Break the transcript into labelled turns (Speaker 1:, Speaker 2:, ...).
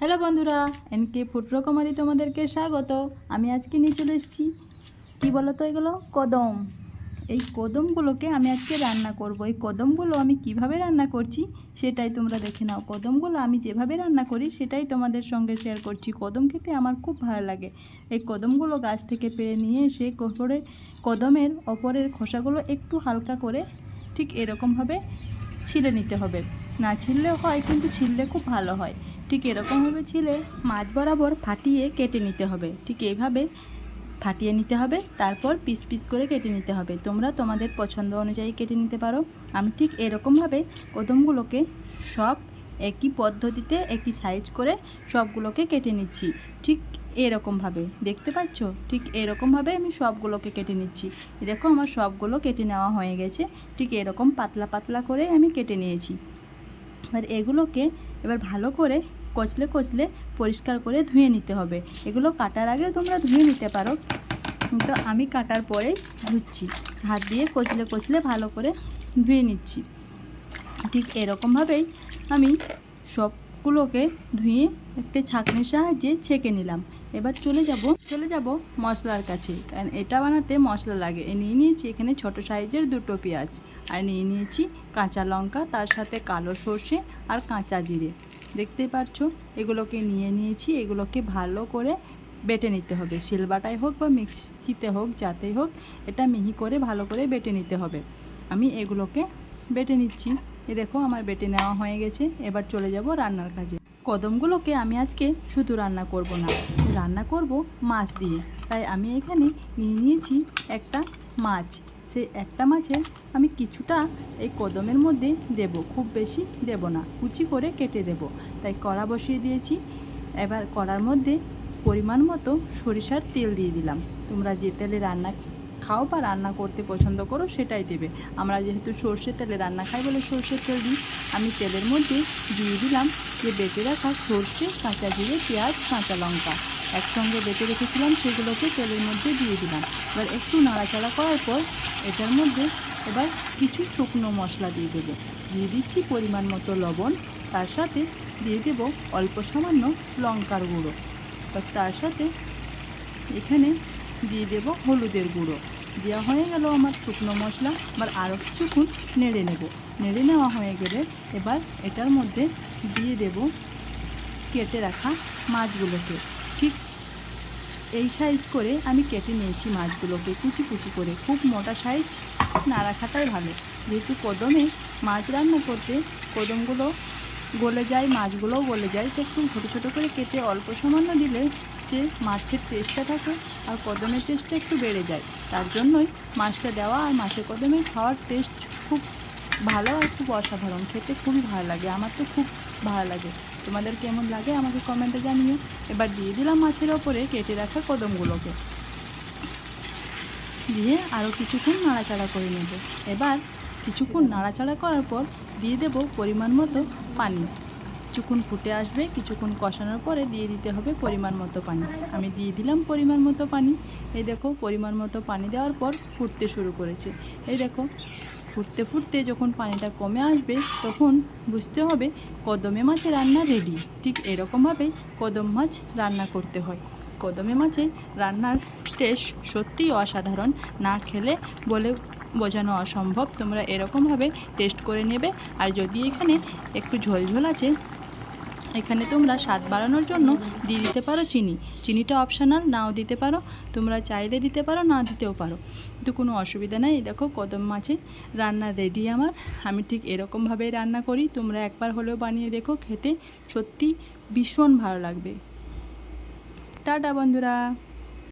Speaker 1: Hello বন্ধুরা N NK ফুটরকমারি তোমাদেরকে স্বাগত। আমি আজকে নিয়ে চলে এসেছি। কী বলো তো এগুলো? কদম। এই কদমগুলোকে আমি আজকে রান্না করব। এই কদমগুলো আমি কীভাবে রান্না করছি সেটাই তোমরা দেখে নাও। কদমগুলো আমি যেভাবে রান্না করি সেটাই তোমাদের সঙ্গে শেয়ার করছি। কদম খেতে আমার খুব ভালো লাগে। এই কদমগুলো গাছ থেকে পেরে নিয়ে এসে করে কদমের ওপরের খোসাগুলো একটু হালকা করে ঠিক এরকমভাবে ছিলে নিতে হবে। না ছিললেও হয়, কিন্তু ছিললে খুব ভালো হয়। ঠিক এরকমভাবে ছিলে মাছ বরাবর ফাটিয়ে কেটে নিতে হবে। ঠিক এইভাবে ফাটিয়ে নিতে হবে, তারপর পিস পিস করে কেটে নিতে হবে। তোমরা তোমাদের পছন্দ অনুযায়ী কেটে নিতে পারো। আমি ঠিক এরকমভাবে কদমগুলোকে সব একই পদ্ধতিতে, একই সাইজ করে সবগুলোকে কেটে নিচ্ছি। ঠিক এরকমভাবে দেখতে পাচ্ছ? ঠিক এরকমভাবে আমি সবগুলোকে কেটে নিচ্ছি। দেখো আমার সবগুলো কেটে নেওয়া হয়ে গেছে। ঠিক এরকম পাতলা পাতলা করে আমি কেটে নিয়েছি। এবার এগুলোকে এবার ভালো করে কচলে কচলে পরিষ্কার করে ধুয়ে নিতে হবে। এগুলো কাটার আগে তোমরা ধুয়ে নিতে পারো। কিন্তু আমি কাটার পরেই ধুচ্ছি। হাত দিয়ে কচলে কচলে ভালো করে ধুয়ে নিচ্ছি। ঠিক এরকমভাবেই আমি সবগুলোকে ধুয়ে একটি ছাঁকনির সাহায্যে ছেঁকে নিলাম। এবার চলে যাব চলে যাব মশলার কাছে। কারণ এটা বানাতে মশলা লাগে। নিয়ে নিয়েছি এখানে ছোট সাইজের দুটো পেঁয়াজ। আর নিয়ে নিয়েছি কাঁচা লঙ্কা, তার সাথে কালো সর্ষে আর কাঁচা জিরে। দেখতেই পাচ্ছ এগুলোকে নিয়ে নিয়েছি, এগুলোকে ভালো করে বেটে নিতে হবে। শিলবাটায় হোক বা মিক্সিতে হোক, যাতেই হোক, এটা মিহি করে ভালো করে বেটে নিতে হবে। আমি এগুলোকে বেটে নিচ্ছি। এ দেখো, আমার বেটে নেওয়া হয়ে গেছে। এবার চলে যাব রান্নার কাজে। কদমগুলোকে আমি আজকে শুধু রান্না করব না, রান্না করব মাছ দিয়ে। তাই আমি এখানে নিয়ে নিয়েছি একটা মাছ। সেই একটা মাছে আমি কিছুটা এই কদমের মধ্যে দেব, খুব বেশি দেব না, কুচি করে কেটে দেব। তাই কড়া বসিয়ে দিয়েছি। এবার কড়ার মধ্যে পরিমাণ মতো সরিষার তেল দিয়ে দিলাম। তোমরা যে তেলে রান্না খাও বা রান্না করতে পছন্দ করো সেটাই দেবে। আমরা যেহেতু সর্ষের তেলে রান্না খাই বলে সর্ষের তেল দিই, আমি তেলের মধ্যে দিয়ে দিলাম যে বেটে রাখা সর্ষে, কাঁচা জিরে, পেঁয়াজ, কাঁচা লঙ্কা। একসঙ্গে বেটে রেখেছিলাম সেগুলোকে তেলের মধ্যে দিয়ে দিলাম। এবার একটু নাড়াচাড়া করার পর এটার মধ্যে এবার কিছু শুকনো মশলা দিয়ে দেবো। দিয়ে দিচ্ছি পরিমাণ মতো লবণ, তার সাথে দিয়ে দেবো অল্প সামান্য লঙ্কার গুঁড়ো। তার সাথে এখানে দিয়ে দেবো হলুদের গুঁড়ো। দেওয়া হয়ে গেল আমার শুকনো মশলা। এবার আরও কিছুক্ষণ নেড়ে নেব। নেড়ে নেওয়া হয়ে গেলে এবার এটার মধ্যে দিয়ে দেব কেটে রাখা মাছগুলোকে। এই সাইজ করে আমি কেটে নিয়েছি মাছগুলোকে কুচি কুচি করে। খুব মোটা সাইজ না রাখাটাই ভালো। যেহেতু কদমে মাছ রান্না করতে কদমগুলো গলে যায়, মাছগুলোও গলে যায়, তো একটু ছোটো ছোটো করে কেটে অল্প সামান্য দিলে যে মাছের টেস্টটা থাকে আর কদমের টেস্টটা একটু বেড়ে যায়। তার জন্যই মাছটা দেওয়া আর মাছের কদমে খাওয়ার টেস্ট খুব ভালো আর খুব অসাধারণ। খেতে খুবই ভালো লাগে, আমার তো খুব ভালো লাগে। তোমাদের কেমন লাগে আমাকে কমেন্টে জানিও। এবার দিয়ে দিলাম মাছের ওপরে কেটে রাখা কদমগুলোকে। দিয়ে আরও কিছুক্ষণ নাড়াচাড়া করে নেব। এবার কিছুক্ষণ নাড়াচাড়া করার পর দিয়ে দেব পরিমাণ মতো পানি। কিছুক্ষণ ফুটে আসবে, কিছুক্ষণ কষানোর পরে দিয়ে দিতে হবে পরিমাণ মতো পানি। আমি দিয়ে দিলাম পরিমাণ মতো পানি। এই দেখো, পরিমাণ মতো পানি দেওয়ার পর ফুটতে শুরু করেছে। এই দেখো ফুটতে ফুটতে যখন পানিটা কমে আসবে, তখন বুঝতে হবে কদমে মাছের রান্না রেডি ঠিক এরকমভাবেই কদম মাছ রান্না করতে হয়। কদমে মাছে রান্নার টেস্ট সত্যিই অসাধারণ। না খেলে বলে বোঝানো অসম্ভব। তোমরা এরকমভাবে টেস্ট করে নেবে। আর যদি এখানে একটু ঝোলঝোল আছে এখানে তোমরা স্বাদ বাড়ানোর জন্য দিয়ে দিতে পারো চিনি। চিনিটা অপশানাল, নাও দিতে পারো। তোমরা চাইলে দিতে পারো, না দিতেও পারো। কিন্তু কোনো অসুবিধা নেই। দেখো কদম মাছে রান্না রেডি আমার। আমি ঠিক এরকমভাবেই রান্না করি। তোমরা একবার হলেও বানিয়ে দেখো, খেতে সত্যি ভীষণ ভালো লাগবে। টাটা বন্ধুরা।